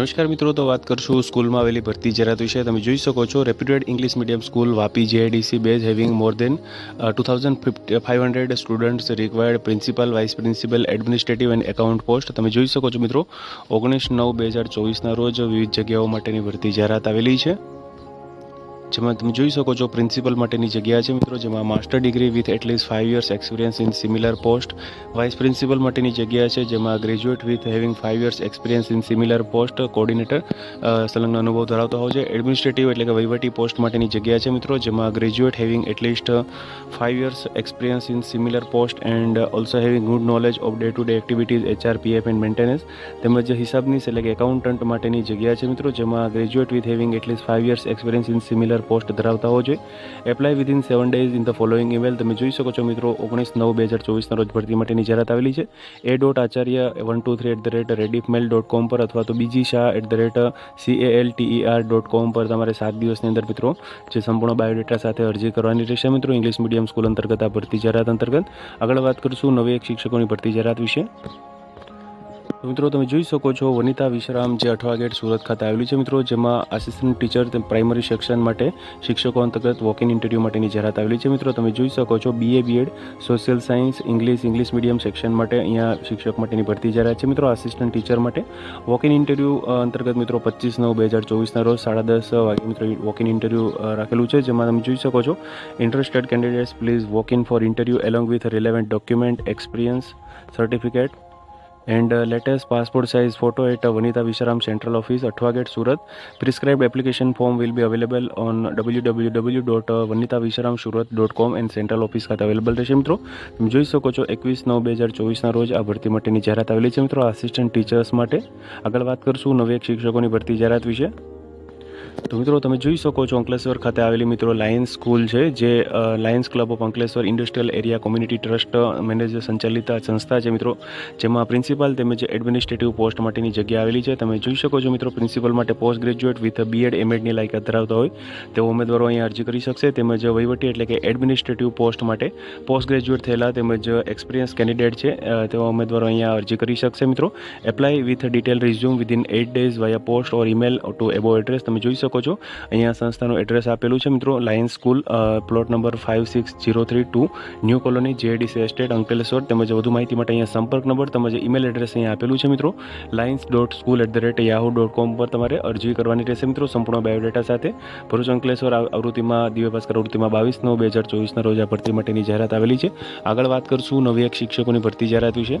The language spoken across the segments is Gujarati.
નમસ્કાર મિત્રો, તો વાત કરશું સ્કૂલમાં આવેલી ભરતી જરાત વિશે. તમે જોઈ શકો છો reputed English medium school Vapi GIDC base having more than two thousand five hundred students required principal vice principal administrative and account post તમે જોઈ શકો છો મિત્રો, ઓગણીસ નવ, બે હજાર ચોવીસના રોજ વિવિધ જગ્યાઓ માટેની ભરતી જાહેરાત આવેલી છે. જેમાં તમે જોઈ શકો છો પ્રિન્સિપલ માટેની જગ્યા છે મિત્રો, જેમાં master degree with at least five years experience in similar post vice principal માટેની જગ્યા છે, જેમાં graduate with having five years experience in similar post coordinator સંલગ્ન અનુભવ ધરાવતો હોય છે. એડમિનિસ્ટ્રેટિવ એટલે કે વહીવટી પોસ્ટ માટેની જગ્યા છે મિત્રો, જેમાં graduate having at least five years experience in similar post and also having good knowledge of day to day activities HR PF and maintenance તેમજ હિસાબની એટલે કે એકાઉન્ટન્ટ માટેની જગ્યા છે મિત્રો, જેમાં graduate with having at least five years experience in similar post ધરાવતા હોવો જોઈએ. Apply within seven days in the following email તમે જોઈ શકો છો મિત્રો, ઓગણીસ નવ બે હજાર ચોવીસના રોજ ભરતી માટેની જાહેરાત આવેલી છે. A dot Acharya one two three at the rate rediff mail dot com પર અથવા તો બીજી Shah at the rate C A L T R dot com પર તમારે સાત દિવસની અંદર મિત્રો, જે સંપૂર્ણ બાયોડેટા સાથે અરજી કરવાની રહેશે મિત્રો ઇંગ્લિશ મીડિયમ સ્કૂલ અંતર્ગત આ ભરતી જાહેરાત અંતર્ગત. આગળ વાત કરીશું નવી એક શિક્ષકોની ભરતી જાહેરાત વિશે. મિત્રો, તમે જોઈ શકો છો વનિતા વિશ્રામ જે અઠવા ગેટ સુરત ખાતે આવેલું છે. મિત્રો, જેમાં આસિસ્ટન્ટ ટીચર પ્રાઇમરી સેક્શન માટે શિક્ષકો અંતર્ગત વોક ઇન ઇન્ટરવ્યૂ માટેની જાહેરાત આવેલી છે. મિત્રો, તમે જોઈ શકો છો BA BEd social science English English medium section માટે અહીંયા શિક્ષક માટેની ભરતી જાહેરાત છે. મિત્રો આસિસ્ટન્ટ ટીચર માટે વોક ઇન ઇન્ટરવ્યૂ અંતર્ગત મિત્રો, પચીસ નવ બે હજાર ચોવીસના રોજ સાડા દસ વાગે મિત્રો વોક ઇન ઇન્ટરવ્યૂ રાખેલું છે. જેમાં તમે જોઈ શકો છો interested candidates please walk in for interview along with relevant document experience certificate and latest passport size photo at Vanita Vishram central office Athwa gate Surat prescribed application form will be available on W W W dot Vanita Vishram Surat dot com and central office ખાતે અવેલેબલ રહેશે, મિત્રો. તમે જોઈ શકો છો, એકવીસ નવ બે હજાર ચોવીસના રોજ આ ભરતી માટેની જાહેરાત આવેલી છે, મિત્રો. આસિસ્ટન્ટ ટીચર્સ માટે આગળ વાત કરશું નવી એક શિક્ષકોની ભરતી જાહેરાત વિશે. તો મિત્રો તમે જોઈ શકો છો અંકલેશ્વર ખાતે આવેલી મિત્રો લાયન્સ સ્કૂલ છે, જે Lions club of Ankleshwar industrial area community trust manager સંચાલિત સંસ્થા છે મિત્રો, જેમાં પ્રિન્સિપાલ તેમજ એડમિનિસ્ટ્રેટિવ પોસ્ટ માટેની જગ્યા આવેલી છે. તમે જોઈ શકો છો મિત્રો પ્રિન્સિપલ માટે પોસ્ટ ગ્રેજ્યુએટ વિથ બીએડ એમએડની લાયકાત ધરાવતા હોય, તેઓ ઉમેદવારો અહીંયા અરજી કરી શકશે. તેમજ વહીવટી એટલે કે એડમિનિસ્ટ્રેટિવ પોસ્ટ માટે પોસ્ટ ગ્રેજ્યુએટ થયેલા તેમજ એક્સપિરિયન્સ કેન્ડિડેટ છે તેવા ઉમેદવારો અહીંયા અરજી કરી શકશે મિત્રો. Apply with detail resume within eight days via post or email to above address. તમે જોઈ શકો છો. અહીંયા સંસ્થાનું એડ્રેસ આપેલું છે મિત્રો Lions school plot number five six zero three two new colony GIDC estate Ankleshwar. તેમજ વધુ માહિતી માટે અહીંયા સંપર્ક નંબર તેમજ ઈમેલ એડ્રેસ અહીંયા આપેલું છે મિત્રો. Lions dot school at the rate Yahoo dot com પર તમારે અરજી કરવાની રહેશે મિત્રો, સંપૂર્ણ બાયોડેટા સાથે. ભરૂચ, અંકલેશ્વર આવૃત્તિમાં દિવ્ય ભાસ્કર આવૃત્તિમાં બાવીસ નવ બે હજાર ચોવીસના રોજ આ ભરતી માટેની જાહેરાત આવેલી છે. આગળ વાત કરશું નવી એક શિક્ષકોની ભરતી જાહેરાત વિશે.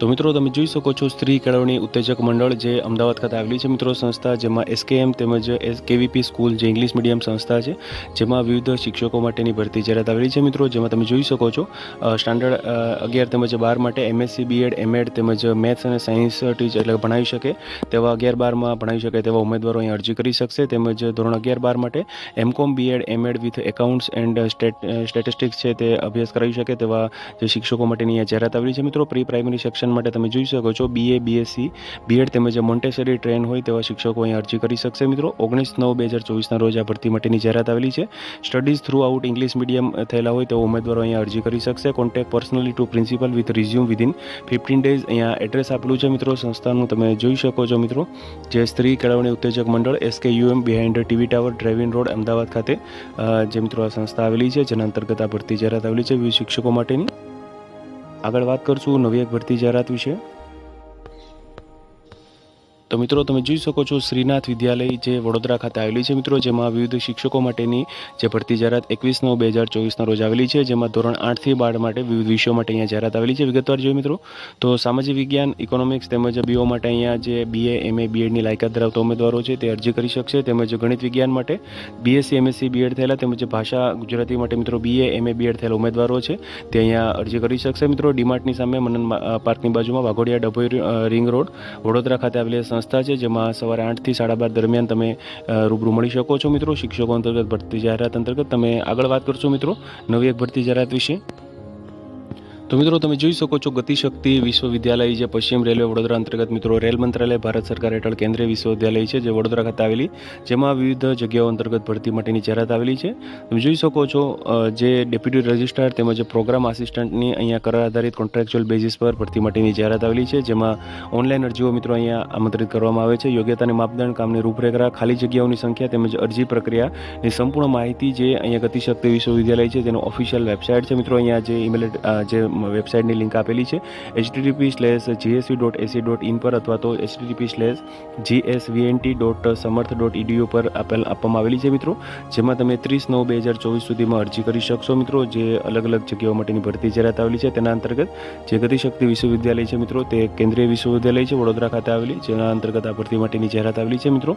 તો મિત્રો તમે જોઈ શકો છો સ્ત્રી કેળવણી ઉત્તેજક મંડળ જે અમદાવાદ ખાતે આવેલી છે મિત્રો સંસ્થા, જેમાં એસકેએમ તેમજ એસ કેવીપી સ્કૂલ જે ઇંગ્લિશ મીડિયમ સંસ્થા છે, જેમાં વિવિધ શિક્ષકો માટેની ભરતી જાહેરાત આવેલી છે મિત્રો, જેમાં તમે જોઈ શકો છો સ્ટાન્ડર્ડ અગિયાર તેમજ બાર માટે એમએસસી બીએડ એમએડ તેમજ મેથ્સ અને સાયન્સ ટીચર એટલે ભણાવી શકે, તેવા અગિયાર બારમાં ભણાવી શકે તેવા ઉમેદવારો અહીં અરજી કરી શકશે, તેમજ ધોરણ અગિયાર બાર માટે MCom BEd MEd with accounts and state statistics છે તે અભ્યાસ કરાવી શકે તેવા જે શિક્ષકો માટેની જાહેરાત આવેલી છે મિત્રો પ્રી પ્રાઇમરી સેક્શન માટે તમે જોઈ શકો છો બીએ બીએસસી બીએડ તેમજ મોન્ટેસરી ટ્રેન હોય તેવા શિક્ષકો અહીં અરજી કરી શકશે. મિત્રો, ઓગણીસ નવ બે હજાર ચોવીસના રોજ આ ભરતી માટેની જાહેરાત આવેલી છે. Studies throughout English medium થયેલા હોય તેવા ઉમેદવારો અહીંયા અરજી કરી શકશે. Contact personally to principal with resume within fifteen days અહીંયા એડ્રેસ આપેલું છે. મિત્રો, સંસ્થાનું તમે જોઈ શકો છો, મિત્રો. જે Stri Kelavani Uttejak Mandal SK UM behind TV tower driving road Ahmedabad ખાતે જે મિત્રો આ સંસ્થા આવેલી છે, જેના અંતર્ગત આ ભરતી જાહેરાત આવેલી છે. વિવિધ શિક્ષકો માટેની. આગળ વાત કરશું નવી એક ભરતી જાહેરાત વિશે. તો મિત્રો તમે જોઈ શકો છો શ્રીનાથ વિદ્યાલય જે વડોદરા ખાતે આવેલી છે મિત્રો, જેમાં વિવિધ શિક્ષકો માટેની જે ભરતી જાહેરાત એકવીસ નવ બે હજાર ચોવીસના રોજ આવેલી છે, જેમાં ધોરણ આઠથી બાર માટે વિવિધ વિષયો માટે અહીંયા જાહેરાત આવેલી છે. વિગતવાર જોઈએ મિત્રો, તો સામાજિક વિજ્ઞાન, ઇકોનોમિક્સ તેમજ બીઓ માટે અહીંયા જે બીએ એમએ બીએડની લાયકાત ધરાવતા ઉમેદવારો છે તે અરજી કરી શકશે. તેમજ ગણિત વિજ્ઞાન માટે બીએસસી એમએસસી બીએડ થયેલા તેમજ ભાષા ગુજરાતી માટે મિત્રો બીએ એમએ બીએડ થયેલા ઉમેદવારો છે તે અહીંયા અરજી કરી શકશે. મિત્રો ડીમાર્ટની સામે મનન પાર્કની બાજુમાં વાઘોડિયા ડભોઈ રિંગ રોડ વડોદરા ખાતે આવેલી સંસ્થા છે, જેમાં સવારે આઠથી સાડા બાર દરમિયાન તમે રૂબરૂ મળી શકો છો મિત્રો. શિક્ષકો અંતર્ગત ભરતી જાહેરાત અંતર્ગત તમે આગળ વાત કરશો મિત્રો નવી એક ભરતી જાહેરાત વિશે. તો મિત્રો તમે જોઈ શકો છો ગતિશક્તિ વિશ્વવિદ્યાલય જે પશ્ચિમ રેલવે વડોદરા અંતર્ગત મિત્રો રેલ મંત્રાલય, ભારત સરકાર હેઠળ કેન્દ્રીય વિશ્વવિદ્યાલય છે જે વડોદરા ખાતે આવેલી, જેમાં વિવિધ જગ્યાઓ અંતર્ગત ભરતી માટેની જાહેરાત આવેલી છે. તમે જોઈ શકો છો જે ડેપ્યુટી રજિસ્ટ્રાર તેમજ પ્રોગ્રામ આસિસ્ટન્ટની અહીંયા કરાર આધારિત કોન્ટ્રાક્ચ્યુઅલ બેઝિસ પર ભરતી માટેની જાહેરાત આવેલી છે, જેમાં ઓનલાઈન અરજીઓ મિત્રો અહીંયા આમંત્રિત કરવામાં આવે છે. યોગ્યતાની માપદંડ, કામની રૂપરેખા, ખાલી જગ્યાઓની સંખ્યા તેમજ અરજી પ્રક્રિયાની સંપૂર્ણ માહિતી જે અહીંયા ગતિશક્તિ વિશ્વવિદ્યાલય છે તેનો ઓફિશિયલ વેબસાઇટ છે. મિત્રો અહીંયા જે ઇમેલ જે વેબસાઇટની લિંક આપેલી છે HTTP slash GSV dot AC dot in પર અથવા તો HTTP slash GSVNT dot Samarth dot EDU પર આપેલ આપવામાં આવેલી છે મિત્રો. જેમાં તમે ત્રીસ નવ બે હજાર ચોવીસ સુધીમાં અરજી કરી શકશો મિત્રો. જે અલગ અલગ જગ્યાઓ માટેની ભરતી જાહેરાત આવેલી છે, તેના અંતર્ગત જે ગતિશક્તિ વિશ્વવિદ્યાલય છે મિત્રો, તે કેન્દ્રીય વિશ્વવિદ્યાલય છે, વડોદરા ખાતે આવેલી, જેના અંતર્ગત આ ભરતી માટેની જાહેરાત આવેલી છે મિત્રો.